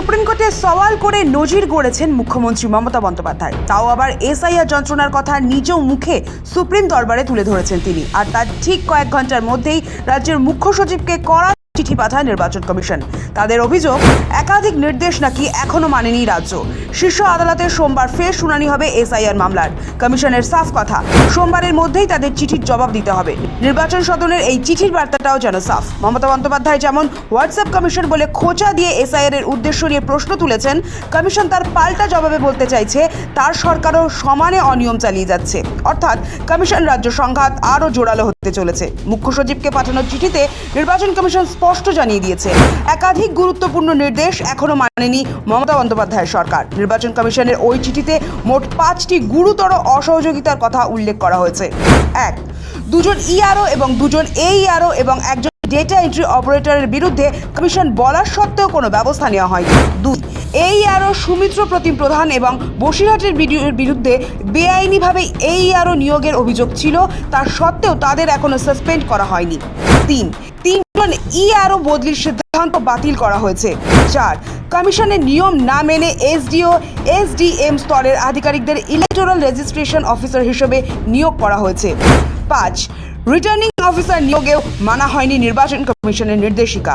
Supreme কোর্টে সওয়াল করে নজির গড়েছেন মুখ্যমন্ত্রী মমতা বন্দ্যোপাধ্যায়। তাও আবার এসআইআর যন্ত্রণার কথা নিজ মুখে সুপ্রিম দরবারে তুলে ধরেছেন তিনি। আর তার ঠিক কয়েক ঘণ্টার মধ্যেই রাজ্যের মুখ্য সচিবকে কড়া চিঠি পাঠায় নির্বাচন কমিশন। তাদের অভিযোগ, একাধিক নির্দেশ নাকি এখনও মানেনি রাজ্য। শীর্ষ আদালতে সোমবার ফের শুনানি হবে এসআইআর মামলার। কমিশনের সাফ কথা, সোমবারের মধ্যেই তাদের চিঠির জবাব দিতে হবে। নির্বাচন সদনের এই চিঠির বার্তাটাও যেন সাফ। মমতা বন্দ্যোপাধ্যায় যেমন হোয়াটসঅ্যাপ কমিশন বলে খোঁচা দিয়ে এসআইআর এর উদ্দেশ্য নিয়ে প্রশ্ন তুলেছেন, কমিশন তার পাল্টা জবাবে বলতে চাইছে, তার সরকারও সমানে অনিয়ম চালিয়ে যাচ্ছে। অর্থাৎ কমিশন রাজ্য সংঘাত আরও জোরালো চলেছে। মুখ্য সচিবকে পাঠানো চিঠিতে নির্বাচন কমিশন স্পষ্ট জানিয়ে দিয়েছে। একাধিক গুরুত্বপূর্ণ নির্দেশ এখনও মানেনি মমতা বন্দ্যোপাধ্যায়ের সরকার। নির্বাচন কমিশনের ওই চিঠিতে মোট পাঁচটি গুরুতর অসহযোগিতার কথা উল্লেখ করা হয়েছে। এক, দুজন ইআরও এবং দুজন এইআরও এবং একজন ডেটা এন্ট্রি অপারেটরের বিরুদ্ধে কমিশন বলার সত্ত্বেও কোনো ব্যবস্থা নেওয়া হয়নি। দুই সুমিত্র প্রতিম প্রধান এবং বসিরহাটের বিরুদ্ধে বেআইনিভাবে এই আরও নিয়োগের অভিযোগ ছিল। তার সত্ত্বেও তাদের এখনও সাসপেন্ড করা হয়নি। তিন। তিনজন ই আরও বদলির সিদ্ধান্ত বাতিল করা হয়েছে। চার। কমিশনের নিয়ম না মেনে এসডিও, এসডিএম স্তরের আধিকারিকদের ইলেকটোরাল রেজিস্ট্রেশন অফিসার হিসেবে নিয়োগ করা হয়েছে। পাঁচ। রিটার্নিং অফিসার নিয়োগেও মানা হয়নি নির্বাচন কমিশনের নির্দেশিকা।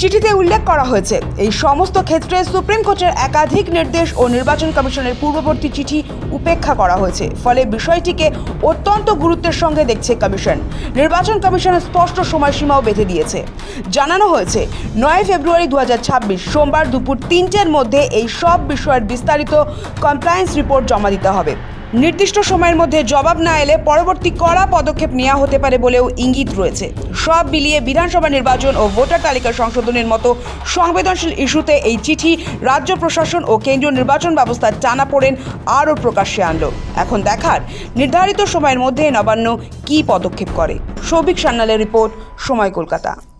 চিঠিতে উল্লেখ করা হয়েছে, এই সমস্ত ক্ষেত্রে সুপ্রিম কোর্টের একাধিক নির্দেশ ও নির্বাচন কমিশনের পূর্ববর্তী চিঠি উপেক্ষা করা হয়েছে, ফলে বিষয়টিকে অত্যন্ত গুরুত্বের সঙ্গে দেখছে কমিশন। নির্বাচন কমিশনের স্পষ্ট সময়সীমাও বেঁধে দিয়েছে। জানানো হয়েছে, নয় ফেব্রুয়ারি দু হাজার ছাব্বিশ, সোমবার দুপুর তিনটের মধ্যে এই সব বিষয়ের বিস্তারিত কমপ্লায়েন্স রিপোর্ট জমা দিতে হবে। নির্দিষ্ট সময়ের মধ্যে জবাব না এলে পরবর্তী কড়া পদক্ষেপ নেওয়া হতে পারে বলেও ইঙ্গিত রয়েছে। সব মিলিয়ে বিধানসভা নির্বাচন ও ভোটার তালিকা সংশোধনের মতো সংবেদনশীল ইস্যুতে এই চিঠি রাজ্য প্রশাসন ও কেন্দ্রীয় নির্বাচন ব্যবস্থার টানা পড়েন আরও প্রকাশ্যে আনল। এখন দেখার নির্ধারিত সময়ের মধ্যে নবান্ন কী পদক্ষেপ করে। সৌভিক সান্যালের রিপোর্ট, সময় কলকাতা।